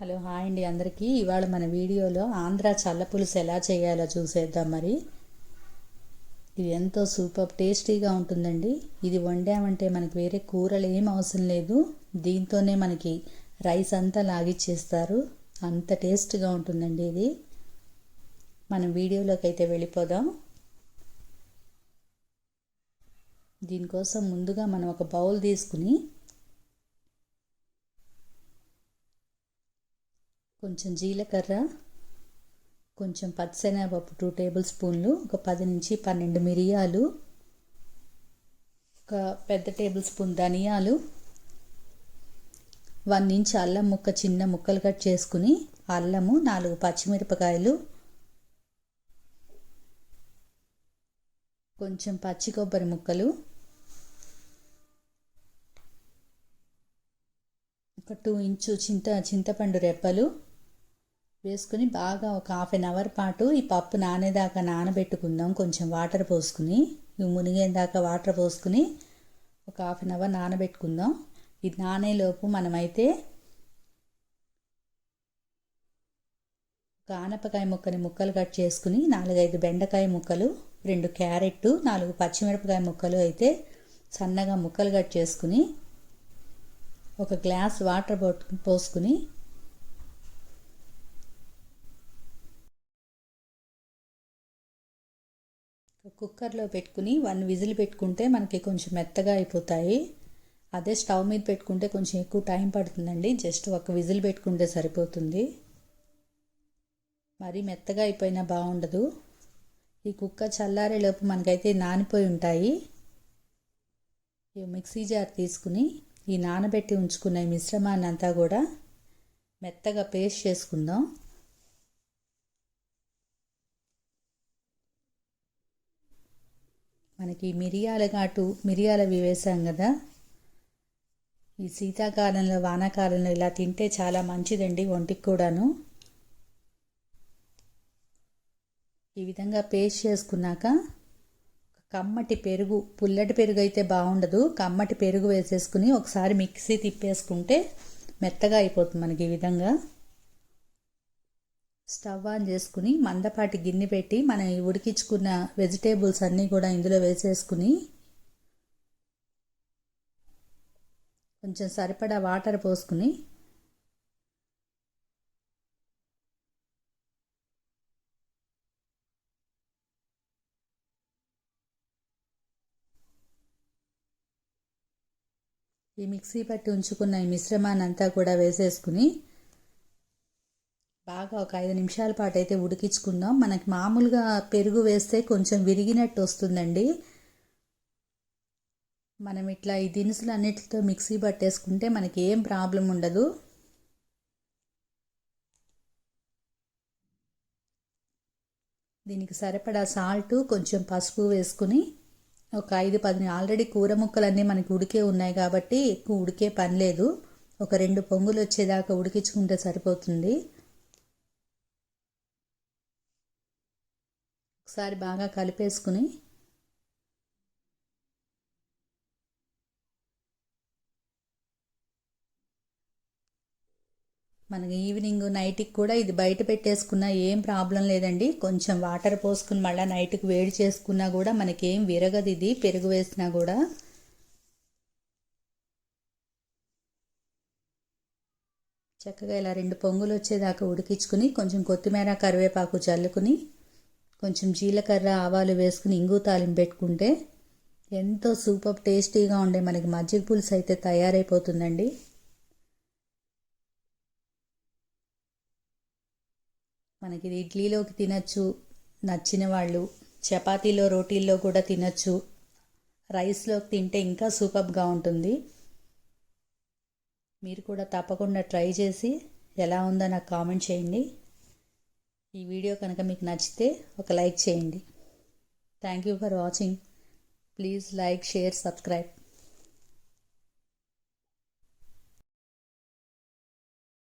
Hello hi అండి అందరికీ. ఇవాళ మన వీడియోలో ఆంధ్ర చల్ల పులుసు ఎలా చేయాలో చూసేద్దాం మరి. ఇది ఎంతో సూపర్ టేస్టీగా ఉంటుందండి. ఇది వండామంటే మనకి వేరే కూరలు ఏం అవసరం లేదు. దీంతోనే మనకి రైస్ అంతా లాగిచ్చేస్తారు. అంత టేస్ట్గా ఉంటుందండి ఇది. మనం వీడియోలోకి అయితే వెళ్ళిపోదాం. దీనికోసం ముందుగా మనం ఒక బౌల్ తీసుకుని కొంచెం జీలకర్ర కొంచెం పచ్చనగపప్పు టూ టేబుల్ స్పూన్లు ఒక పది నుంచి పన్నెండు మిరియాలు ఒక పెద్ద టేబుల్ స్పూన్ ధనియాలు వన్ ఇంచ్ అల్లం ముక్క చిన్న ముక్కలు కట్ చేసుకుని అల్లము నాలుగు పచ్చిమిరపకాయలు కొంచెం పచ్చి కొబ్బరి ముక్కలు ఒక టూ ఇంచు చింత చింతపండు రెప్పలు వేసుకుని బాగా ఒక హాఫ్ అన్ అవర్ పాటు ఈ పప్పు నానేదాకా నానబెట్టుకుందాం. కొంచెం వాటర్ పోసుకుని ఇవి మునిగేదాకా వాటర్ పోసుకుని ఒక హాఫ్ అన్ అవర్ నానబెట్టుకుందాం. ఇది నానేలోపు మనమైతే ఒక ఆనపకాయ ముక్కని ముక్కలు కట్ చేసుకుని నాలుగైదు బెండకాయ ముక్కలు రెండు క్యారెట్ నాలుగు పచ్చిమిరపకాయ ముక్కలు అయితే సన్నగా ముక్కలు కట్ చేసుకుని ఒక గ్లాస్ వాటర్ పోసుకుని కుక్కర్లో పెట్టుకుని వన్ విజిల్ పెట్టుకుంటే మనకి కొంచెం మెత్తగా అయిపోతాయి. అదే స్టవ్ మీద పెట్టుకుంటే కొంచెం ఎక్కువ టైం పడుతుందండి. జస్ట్ ఒక విజిల్ పెట్టుకుంటే సరిపోతుంది. మరీ మెత్తగా అయిపోయినా బాగుండదు. ఈ కుక్కర్ చల్లారేలోపు మనకైతే నానిపోయి ఉంటాయి. మిక్సీ జార్ తీసుకుని ఈ నానబెట్టి ఉంచుకున్న ఈ మిశ్రమాన్ని అంతా కూడా మెత్తగా పేస్ట్ చేసుకుందాం. మనకి మిరియాల ఘాటు మిరియాలవి వేసాం కదా. ఈ శీతాకాలంలో వానాకాలంలో ఇలా తింటే చాలా మంచిదండి ఒంటికి కూడాను. ఈ విధంగా పేస్ట్ చేసుకున్నాక కమ్మటి పెరుగు పుల్లటి పెరుగు అయితే బాగుండదు. కమ్మటి పెరుగు వేసేసుకుని ఒకసారి మిక్సీ తిప్పేసుకుంటే మెత్తగా అయిపోతుంది మనకి ఈ విధంగా. స్టవ్ ఆన్ చేసుకుని మందపాటి గిన్నె పెట్టి మనం ఉడికించుకున్న వెజిటేబుల్స్ అన్నీ కూడా ఇందులో వేసేసుకుని కొంచెం సరిపడా వాటర్ పోసుకుని ఈ మిక్సీ పట్టి ఉంచుకున్న ఈ మిశ్రమాన్ని అంతా కూడా వేసేసుకుని బాగా ఒక ఐదు నిమిషాల పాటు అయితే ఉడికించుకుందాం. మనకి మామూలుగా పెరుగు వేస్తే కొంచెం విరిగినట్టు వస్తుందండి. మనం ఇట్లా ఈ దినుసులు అన్నిటితో మిక్సీ పట్టేసుకుంటే మనకి ఏం ప్రాబ్లం ఉండదు. దీనికి సరిపడా సాల్ట్ కొంచెం పసుపు వేసుకుని ఒక ఐదు పది ఆల్రెడీ కూర ముక్కలన్నీ మనకి ఉడికే ఉన్నాయి కాబట్టి ఎక్కువ ఉడికే పని లేదు. ఒక రెండు పొంగులు వచ్చేదాకా ఉడికించుకుంటే సరిపోతుంది. ఒకసారి బాగా కలిపేసుకుని మనకి ఈవినింగ్ నైట్కి కూడా ఇది బయట పెట్టేసుకున్నా ఏం ప్రాబ్లం లేదండి. కొంచెం వాటర్ పోసుకుని మళ్ళీ నైట్కి వేడి చేసుకున్నా కూడా మనకేం విరగదు ఇది పెరుగు వేసినా కూడా. చక్కగా ఇలా రెండు పొంగులు వచ్చేదాకా ఉడికించుకుని కొంచెం కొత్తిమీర కరివేపాకు చల్లుకుని కొంచెం జీలకర్ర ఆవాలు వేసుకుని ఇంగు తాలింపు పెట్టుకుంటే ఎంతో సూపర్ టేస్టీగా ఉండే మనకి మజ్జిగ పులుసు అయితే తయారైపోతుందండి. మనకి ఇది ఇడ్లీలోకి తినచ్చు నచ్చిన వాళ్ళు చపాతీలో రోటీల్లో కూడా తినచ్చు రైస్లోకి తింటే ఇంకా సూపర్గా ఉంటుంది. మీరు కూడా తప్పకుండా ట్రై చేసి ఎలా ఉందో నాకు కామెంట్ చేయండి. ఈ వీడియో కనుక మీకు నచ్చితే ఒక లైక్ చేయండి. Thank you for watching please like share subscribe